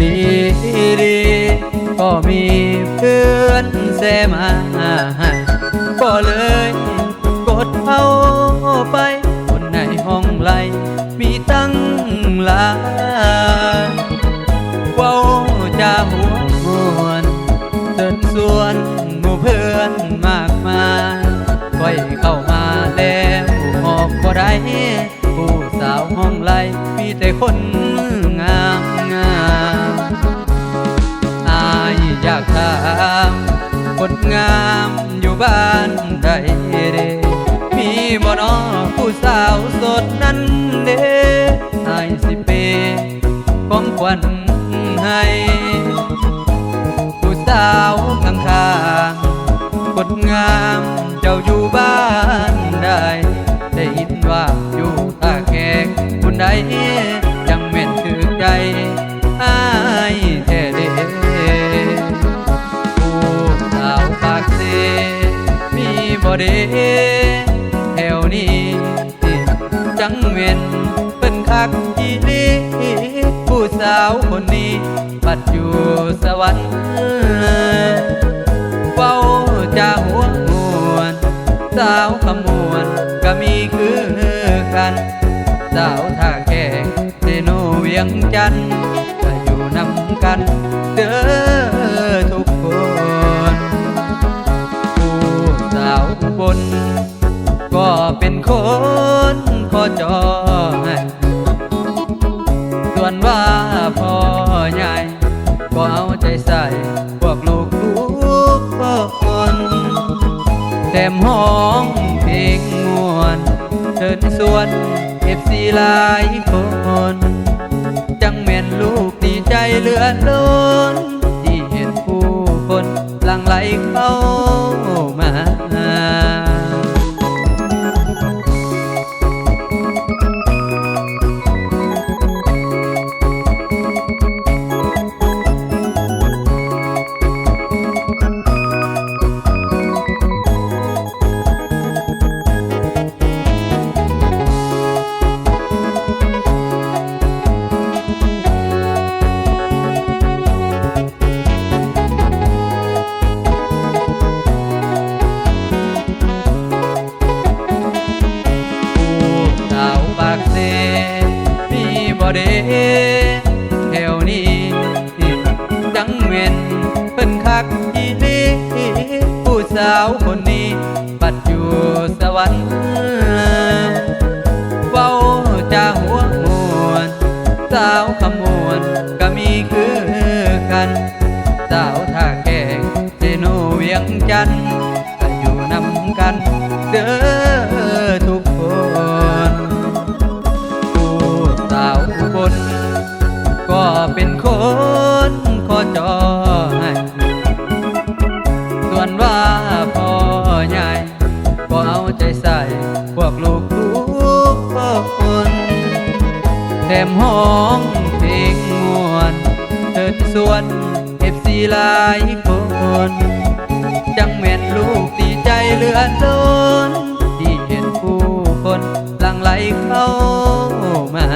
ดีดีก็มีเพื่อนแซมาก็เลยกดเข้าไป คนในห้องไลมีตั้งหลายเว้าจาหัวมวนเดินสวนหมู่เพื่อนมากมายค่อยเข้ามาแล้วหอกบ่ได้ผู้สาวห้องไลมีแต่คนากถามคนงามอยู่บ้านใดเดมีบ่นอผู้สาวสดนั้นเด้อายสิเปของขวัญให้ผู้สาวข้างข้างคนงามเจ้าอยู่บ้านใดได้ยินว่าอยู่ตาแขกคุณใด เดแถวนี้ จังเม่นเป็นคักอีหลีผู้สาวคนนี้ปัดอยู่สวรรค์เฝ้าจาหัวมวนสาวขมวนก็มีคือกัน สาวท่าแขกเซโนเวียงจันทน์ อให้ส่วนว่าพ่อใหญ่ก็เอาใจใส่พวกลูกทุกคนแต้มห้องเพลงมวนเชิญสวนเอฟซีหลายคน จังแม่นลูกดีใจเหลือล้น แถมห้องเพลงมวนเถิดสวนเอฟซีหลายคน จังแม่นลูกตีใจเหลือล้นที่เห็นผู้คนหลังไหลเข้ามา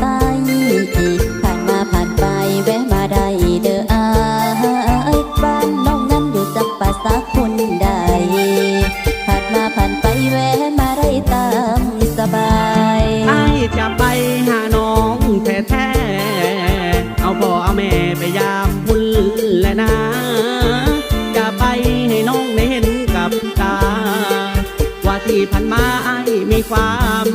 ผ่านมาผ่านไปแวะมาได้เด้ออาบ้านน้องนั้นอยู่สักป่าสักคนใดผ่านมาผ่านไปแวะมาได้ตามสบายไอจะไปหาน้องแท้ๆเอาพ่อเอาแม่ไปยามุ่นและนะจะไปให้น้องได้เห็นกับตา ว่าที่ผ่านมาไอมีความ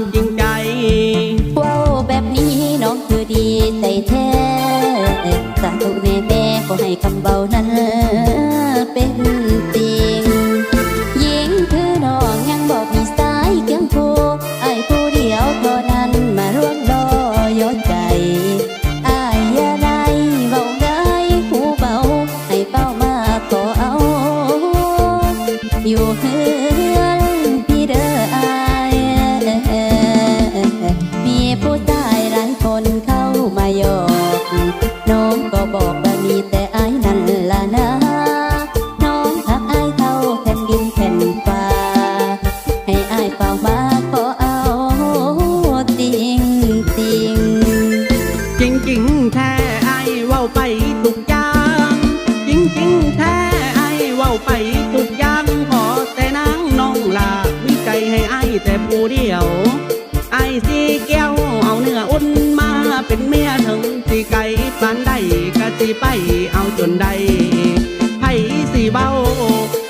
าไปทุกอย่างขอแต่นางน้องลาวิจัยให้ไอ้แต่ผู้เดียว ไอ้สีแก้วเอาเนื้ออุ่นมาเป็นเมียถึงสีไก่ปานใดก็สีไปเอาจนใดไผ่สีเบา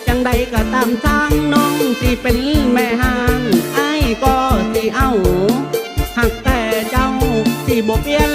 จังใดก็ตามสร้างน้องสีเป็นแม่ห้างไอ้ก็สีเอาหักแต่เจ้าสีบ่เปลี่ยน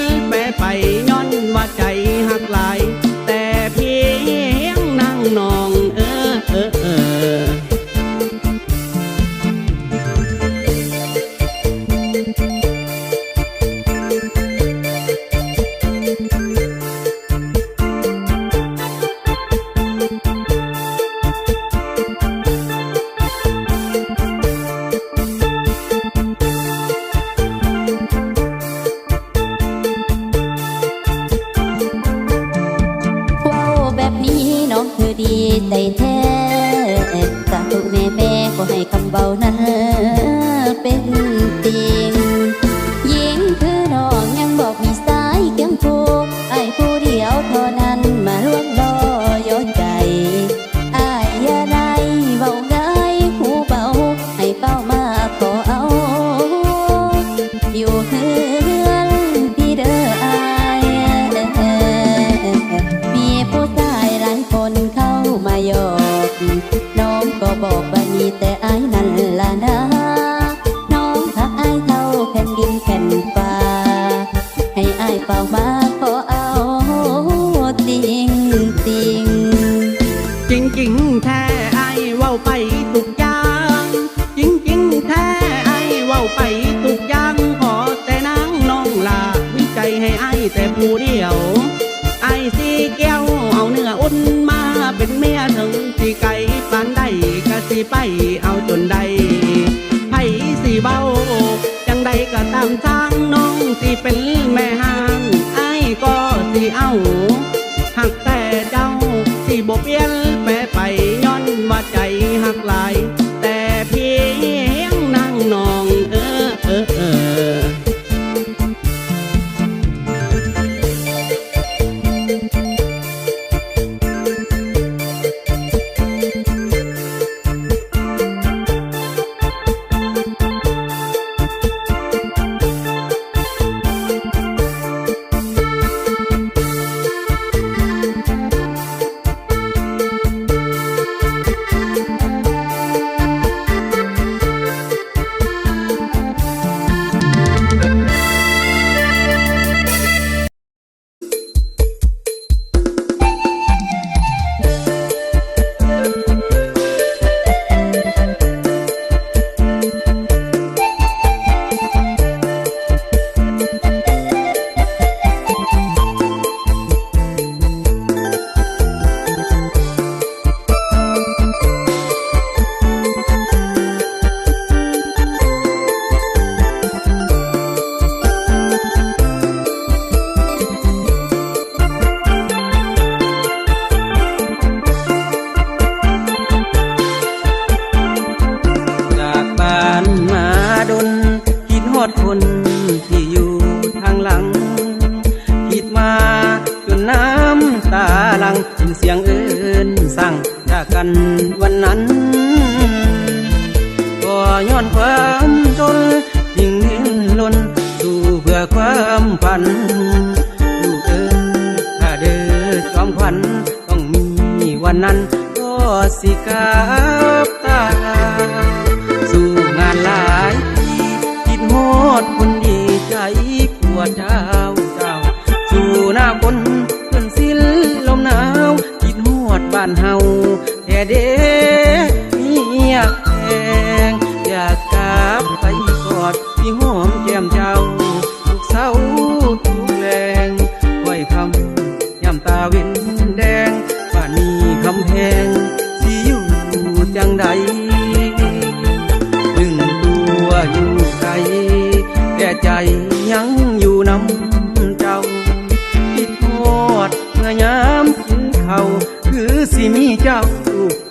二五。 นที่อยู่ทางหลัง ผิดมาจนน้ำตาลังเป็นเสียงเอินสั่งจากกันวันนั้นก็ย้อนความจนยิ่งนิ่งล้นดูเพื่อความฝันดูเอินถ้าเดือความขวัญต้องมีวันนั้นก็สิกาบามกินเขาคือสิมีเจ้า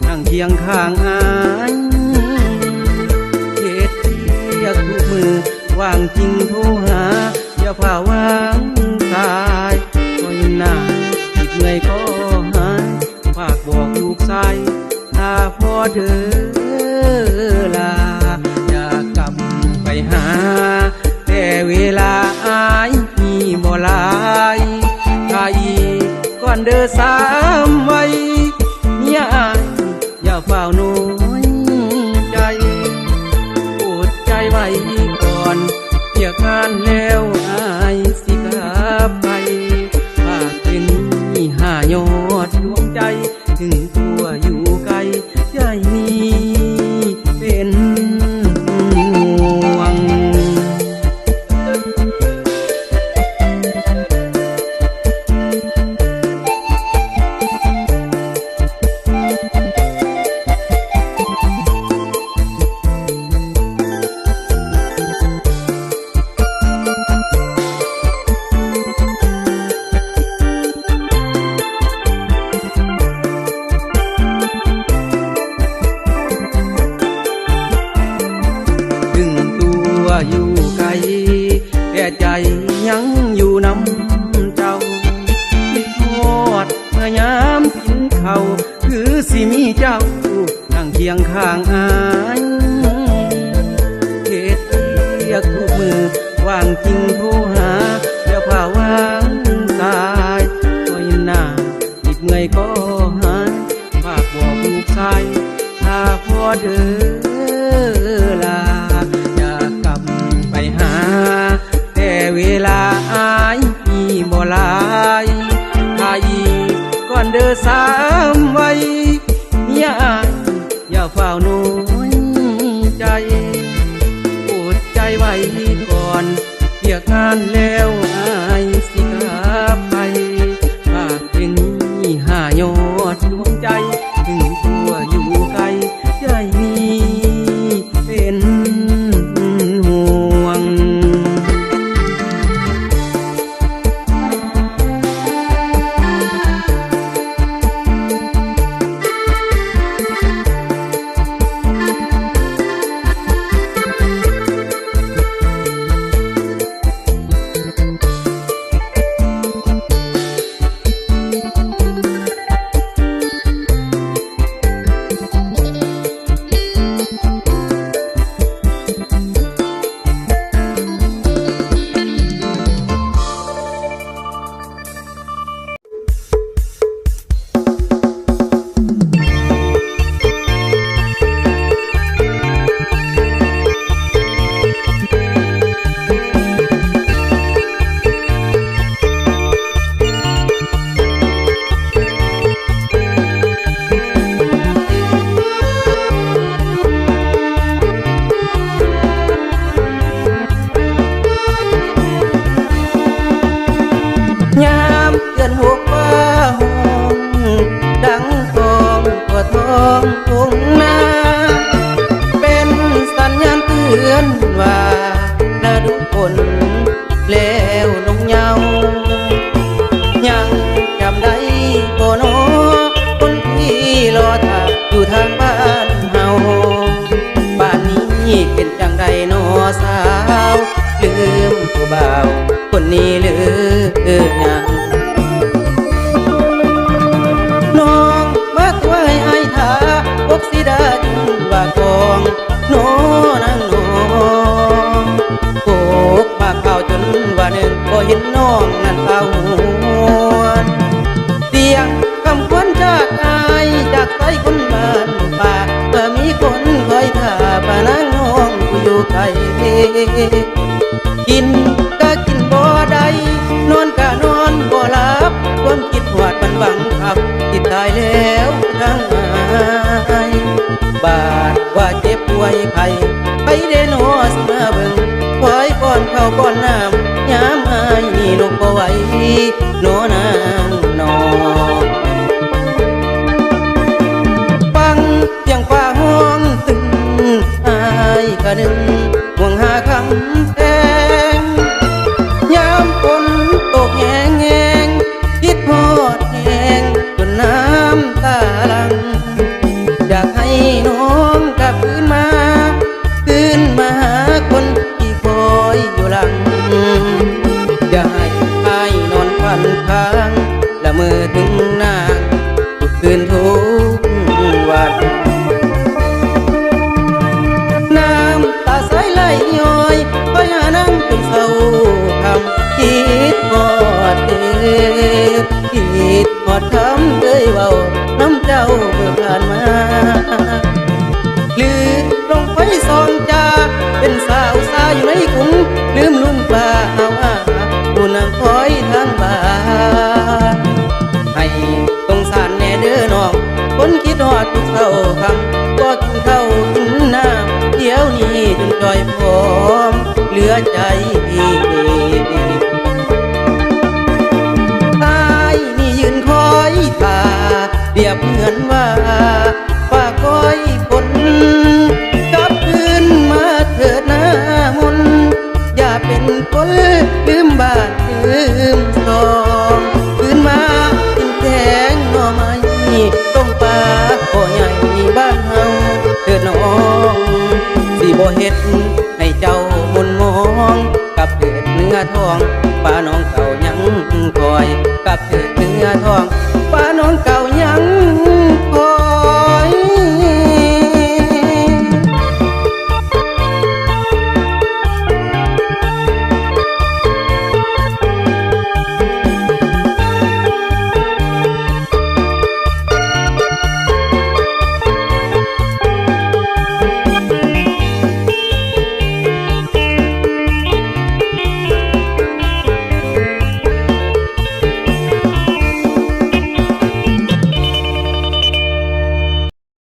นั่งเคียงข้างอายเหตุเรียกทุกมือว่างจริงโทรหาอย่าผ่าวางตายคอยหน้าติดเมื่อยก็หายฝากบอกลูกชายถ้าพ่อเธอลาอยากกลับไปหา แต่เวลาอายมีบ่ลาย อนเด้อสามไว้เมียอายอย่าเฝ้าน้อยใจปวดใจไว้ก่อนเกียกงานแล้ว หายฝากบอกลูกชายถ้าพ่อเธอลาอยากกลับไปหา แต่เวลาอายมีบ่หลายถ้าอีก่อนเด้อสามไว้เมียอายอย่าเฝ้าน้อยใจอดใจไว้ก่อนเกียกงานแล้ว ไผไปเดนอสมาเบิงควายก้อนข้าวป้อนน้ำยามอายนี่นกบ่ไหวโนนางนอฟังเสียงฟ้าห้องตึงอายกะนึง เข้าคำก็กินเข้าวกินน้ำเดี๋ยวนี้จนจอยพร้อมเหลือใจพี่ไอ้นี่ยืนคอยท่าเดียบเหมือนว่า para.